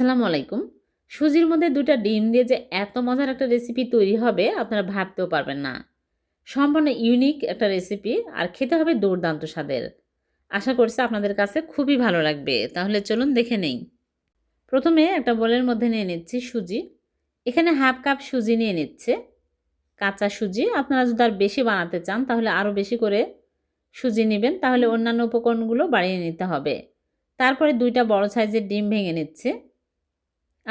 আসসালামু আলাইকুম। সুজির মধ্যে দুটা ডিম দিয়ে যে এত মজার একটা রেসিপি তৈরি হবে, আপনারা ভাবতেও পারবেন না। সম্পূর্ণ ইউনিক একটা রেসিপি আর খেতে হবে দুর্দান্ত স্বাদের। আশা করছি আপনাদের কাছে খুবই ভালো লাগবে। তাহলে চলুন দেখে নেই। প্রথমে একটা বোলের মধ্যে নিয়ে নিচ্ছি সুজি। এখানে হাফ কাপ সুজি নিয়ে নিচ্ছে। কাঁচা সুজি, আপনারা যদি আর বেশি বানাতে চান, তাহলে আরও বেশি করে সুজি নেবেন। তাহলে অন্যান্য উপকরণগুলো বাড়িয়ে নিতে হবে। তারপরে দুইটা বড় সাইজের ডিম ভেঙে নিচ্ছে।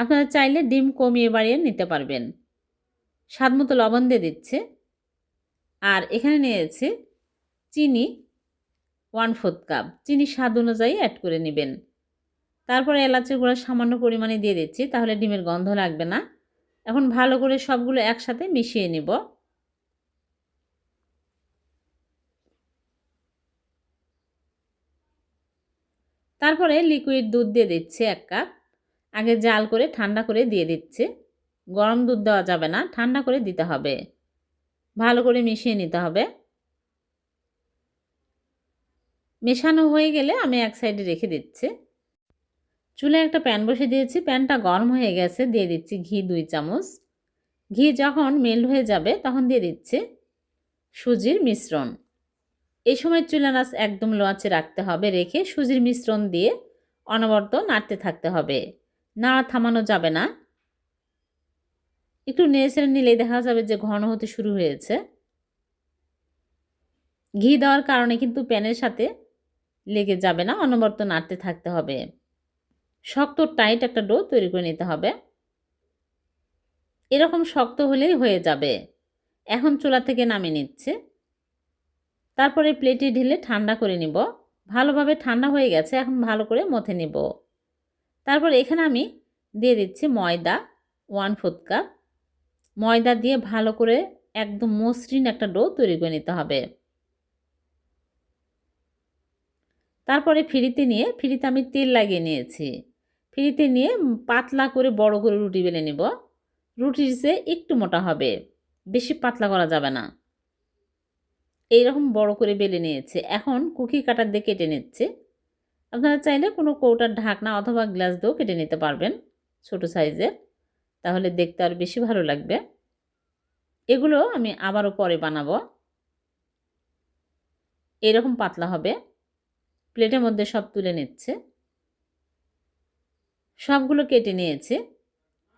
আপনারা চাইলে ডিম কমিয়ে বাড়িয়ে নিতে পারবেন। স্বাদ মতো লবণ দিয়ে দিচ্ছে। আর এখানে নিয়েছে চিনি ওয়ান ফোর্থ কাপ। চিনি স্বাদ অনুযায়ী অ্যাড করে নেবেন। তারপরে এলাচের গুঁড়া সামান্য পরিমাণে দিয়ে দিচ্ছি, তাহলে ডিমের গন্ধ লাগবে না। এখন ভালো করে সবগুলো একসাথে মিশিয়ে নিব। তারপরে লিকুইড দুধ দিয়ে দিচ্ছে এক কাপ। আগে জাল করে ঠান্ডা করে দিয়ে দিচ্ছে। গরম দুধ দেওয়া যাবে না, ঠান্ডা করে দিতে হবে। ভালো করে মিশিয়ে নিতে হবে। মেশানো হয়ে গেলে আমি এক সাইডে রেখে দিচ্ছি। চুলে একটা প্যান বসে দিয়েছি। প্যানটা গরম হয়ে গেছে, দিয়ে দিচ্ছি ঘি দুই চামচ। ঘি যখন মেল্ট হয়ে যাবে তখন দিয়ে দিচ্ছে সুজির মিশ্রণ। এই সময় চুলা নাচ একদম লোয়াচে রাখতে হবে, রেখে সুজির মিশ্রণ দিয়ে অনবরত নাড়তে থাকতে হবে। নাড়া থামানো যাবে না। একটু নেড়ে নিলেই দেখা যাবে যে ঘন হতে শুরু হয়েছে। ঘি দেওয়ার কারণে কিন্তু প্যানের সাথে লেগে যাবে না, অনবরত নাড়তে থাকতে হবে। শক্ত, টাইট একটা ডো তৈরি করে নিতে হবে। এরকম শক্ত হলেই হয়ে যাবে। এখন চুলা থেকে নামিয়ে নিচ্ছে। তারপরে প্লেটে ঢেলে ঠান্ডা করে নিব। ভালোভাবে ঠান্ডা হয়ে গেছে, এখন ভালো করে মথে নিব। তারপর এখানে আমি দিয়ে দিচ্ছি ময়দা ওয়ান ফোর্থ কাপ ময়দা দিয়ে ভালো করে একদম মসৃণ একটা ডো তৈরি করে নিতে হবে। তারপরে ফ্রিতে নিয়ে, ফ্রিতে আমি তেল লাগিয়ে নিয়েছি। ফ্রিতে নিয়ে পাতলা করে বড় করে রুটি বেলে নিব। রুটির সে একটু মোটা হবে, বেশি পাতলা করা যাবে না। এইরকম বড় করে বেলে নিয়েছে। এখন কুকি কাটার দিয়ে কেটে নিচ্ছে। আপনারা চাইলে কোনো কৌটার ঢাকনা অথবা গ্লাস দিয়েও কেটে নিতে পারবেন ছোট সাইজের। তাহলে দেখতে আর বেশি ভালো লাগবে। এগুলো আমি আবারও পরে বানাবো। এরকম পাতলা হবে। প্লেটের মধ্যে সব তুলে নিচ্ছে। সবগুলো কেটে নিয়েছে।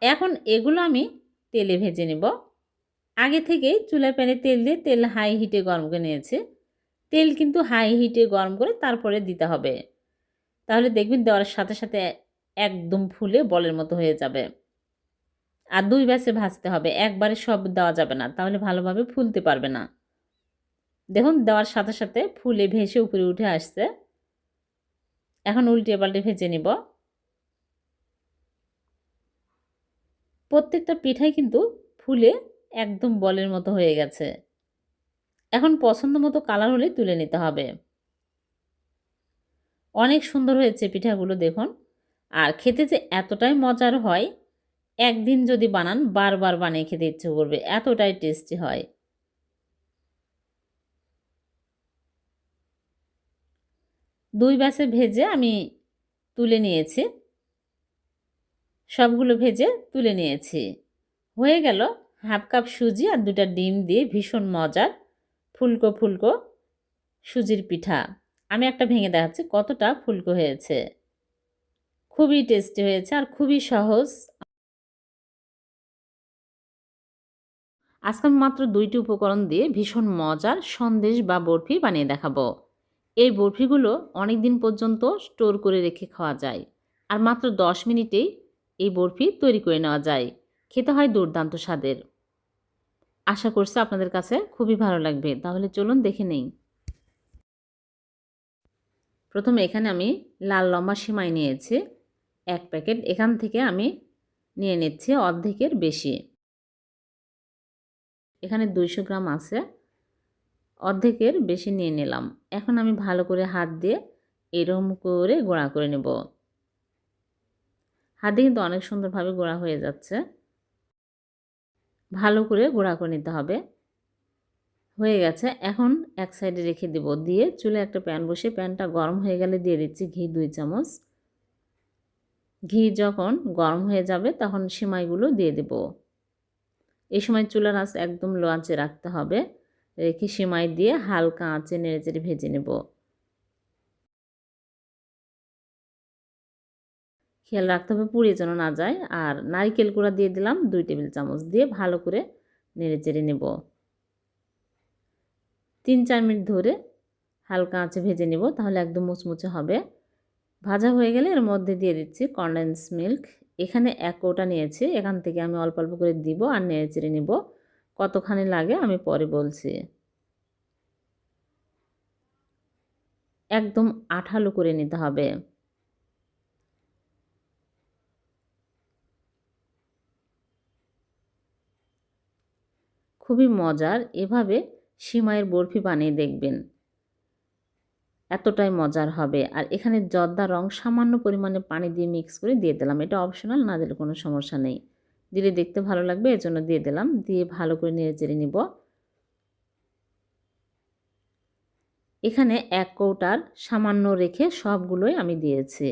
এখন এগুলো আমি তেলে ভেজে নেব। আগে থেকেই চুলার প্যানে তেল দিয়ে তেল হাই হিটে গরম করে নিয়েছে। তেল কিন্তু হাই হিটে গরম করে তারপরে দিতে হবে। তাহলে দেখবেন দেওয়ার সাথে সাথে একদম ফুলে বলের মতো হয়ে যাবে। আর দুই ব্যাসে ভাজতে হবে, একবারে সব দেওয়া যাবে না, তাহলে ভালোভাবে ফুলতে পারবে না। দেখুন, দেওয়ার সাথে সাথে ফুলে ভেসে উপরে উঠে আসছে। এখন উল্টে পাল্টে ভেজে নিব। প্রত্যেকটা পিঠাই কিন্তু ফুলে একদম বলের মতো হয়ে গেছে। এখন পছন্দ মতো কালার হলে তুলে নিতে হবে। অনেক সুন্দর হয়েছে পিঠাগুলো দেখুন। আর খেতে যে এতটাই মজার হয়, একদিন যদি বানান, বারবার বানিয়ে খেতে ইচ্ছে করবে, এতটাই টেস্টি হয়। দুই ব্যাসে ভেজে আমি তুলে নিয়েছি। সবগুলো ভেজে তুলে নিয়েছি। হয়ে গেল হাফ কাপ সুজি আর দুটা ডিম দিয়ে ভীষণ মজার ফুলকো ফুলকো সুজির পিঠা। আমি একটা ভেঙে দেখাচ্ছি কতটা ফুলকো হয়েছে। খুবই টেস্টি হয়েছে আর খুবই সহজ। আজকে আমি মাত্র দুইটি উপকরণ দিয়ে ভীষণ মজার সন্দেশ বা বরফি বানিয়ে দেখাবো। এই বরফিগুলো অনেক দিন পর্যন্ত স্টোর করে রেখে খাওয়া যায় আর মাত্র দশ মিনিটেই এই বরফি তৈরি করে নেওয়া যায়। খেতে হয় দুর্দান্ত স্বাদের। আশা করছি আপনাদের কাছে খুবই ভালো লাগবে। তাহলে চলুন দেখে নেই। প্রথমে এখানে আমি লাল লম্বা সিমাই নিয়েছি। এক প্যাকেট এখান থেকে আমি নিয়ে নিচ্ছি অর্ধেকের বেশি। এখানে দুইশো গ্রাম আছে। অর্ধেকের বেশি নিয়ে নিলাম। এখন আমি ভালো করে হাত দিয়ে এরকম করে গোড়া করে নেব। হাতে কিন্তু অনেক সুন্দরভাবে গোড়া হয়ে যাচ্ছে। ভালো করে গোড়া করে নিতে হবে। হয়ে গেছে। এখন এক সাইডে রেখে দেব। দিয়ে চুলে একটা প্যান বসে প্যানটা গরম হয়ে গেলে দিয়ে দিচ্ছি ঘি দুই চামচ। ঘি যখন গরম হয়ে যাবে তখন সিমাইগুলো দিয়ে দেব। এই সময় চুলার আঁচ একদম লো আঁচে রাখতে হবে। রেখে সিমাই দিয়ে হালকা আঁচে নেড়ে চেড়ে ভেজে নেব। খেয়াল রাখতে হবে পুড়িয়ে যেন না যায়। আর নারিকেল গুঁড়া দিয়ে দিলাম দুই টেবিল চামচ দিয়ে ভালো করে নেড়ে চেড়ে নেব। তিন চার মিনিট ধরে হালকা আঁচে ভেজে নেব, তাহলে একদম মুচমুচে হবে। ভাজা হয়ে গেলে এর মধ্যে দিয়ে দিচ্ছি কনডেন্স মিল্ক এখানে এক কৌটা নিয়েছি, এখান থেকে আমি অল্প অল্প করে দিব আর নেড়ে চেড়ে নেব। কতখানি লাগে আমি পরে বলছি। একদম আঠালো করে নিতে হবে। খুবই মজার। এভাবে সিমাইয়ের বরফি বানিয়ে দেখবেন। এতটাই মজার হবে। আর এখানে জর্দা রং সামান্য পরিমাণে পানি দিয়ে মিক্স করে দিয়ে দিলাম। এটা অপশনাল না দিলে কোনো সমস্যা নেই। দিলে দেখতে ভালো লাগবে, এজন্য দিয়ে দিলাম। দিয়ে ভালো করে নেড়ে চেড়ে নিব। এখানে এক কৌটার সামান্য রেখে সবগুলোই আমি দিয়েছি।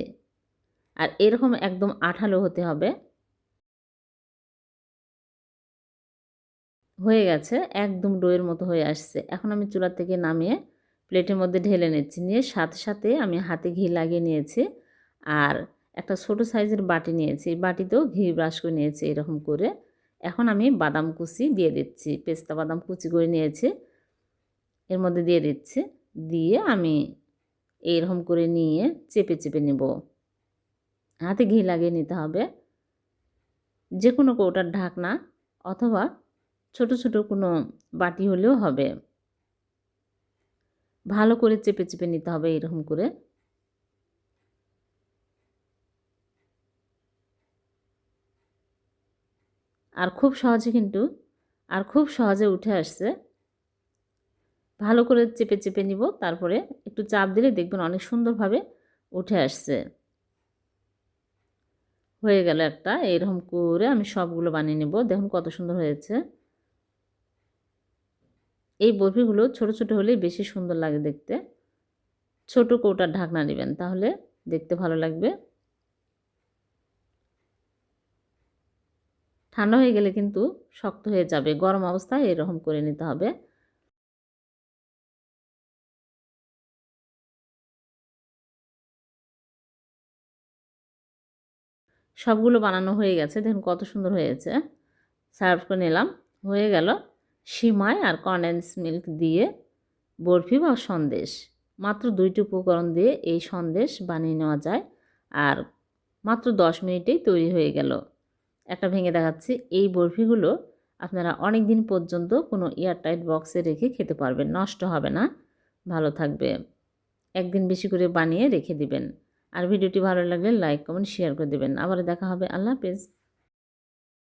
আর এরকম একদম আঠালো হতে হবে। হয়ে গেছে, একদম ডোয়ের মতো হয়ে আসছে। এখন আমি চুলা থেকে নামিয়ে প্লেটের মধ্যে ঢেলে নিচ্ছি। নিয়ে সাথে সাথে আমি হাতে ঘি লাগিয়ে নিয়েছি আর একটা ছোট সাইজের বাটি নিয়েছি। বাটিতেও ঘি ব্রাশ করে নিয়েছি এরকম করে। এখন আমি বাদাম কুচি দিয়ে দিচ্ছি, পেস্তা বাদাম কুচি করে নিয়েছি, এর মধ্যে দিয়ে দিচ্ছি। দিয়ে আমি এইরকম করে নিয়ে চেপে চেপে নেব। হাতে ঘি লাগিয়ে নিতে হবে। যে কোনো কৌটার ঢাকনা অথবা ছোট ছোট কোনো বাটি হলেও হবে। ভালো করে চেপে চেপে নিতে হবে এরকম করে। আর খুব সহজে কিন্তু, আর খুব সহজে উঠে আসছে। ভালো করে চেপে চেপে নিব, তারপরে একটু চাপ দিলে দেখবেন অনেক সুন্দরভাবে উঠে আসছে। হয়ে গেল একটা, এরকম করে আমি সবগুলো বানিয়ে নেব। দেখুন কত সুন্দর হয়েছে। এই বরফিগুলো ছোট ছোট হলেই বেশি সুন্দর লাগে দেখতে। ছোট কৌটার ঢাকনা নেবেন, তাহলে দেখতে ভালো লাগবে। ঠান্ডা হয়ে গেলে কিন্তু শক্ত হয়ে যাবে, গরম অবস্থায় এরকম করে নিতে হবে। সবগুলো বানানো হয়ে গেছে, দেখুন কত সুন্দর হয়েছে। সার্ভ করে নিলাম, হয়ে গেল। সিমাই আর কন্ডেন্স মিল্ক দিয়ে বরফি বা সন্দেশ। মাত্র দুইটি উপকরণ দিয়ে এই সন্দেশ বানিয়ে নেওয়া যায় আর মাত্র দশ মিনিটেই তৈরি হয়ে গেল। একটা ভেঙে দেখাচ্ছি, এই বরফিগুলো আপনারা অনেক দিন পর্যন্ত কোনো এয়ারটাইট বক্সে রেখে খেতে পারবেন, নষ্ট হবে না। ভালো থাকবে। একদিন বেশি করে বানিয়ে রেখে দিবেন। আর ভিডিওটি ভালো লাগলে লাইক, কমেন্ট, শেয়ার করে দেবেন। আবার দেখা হবে। আল্লাহ হাফেজ।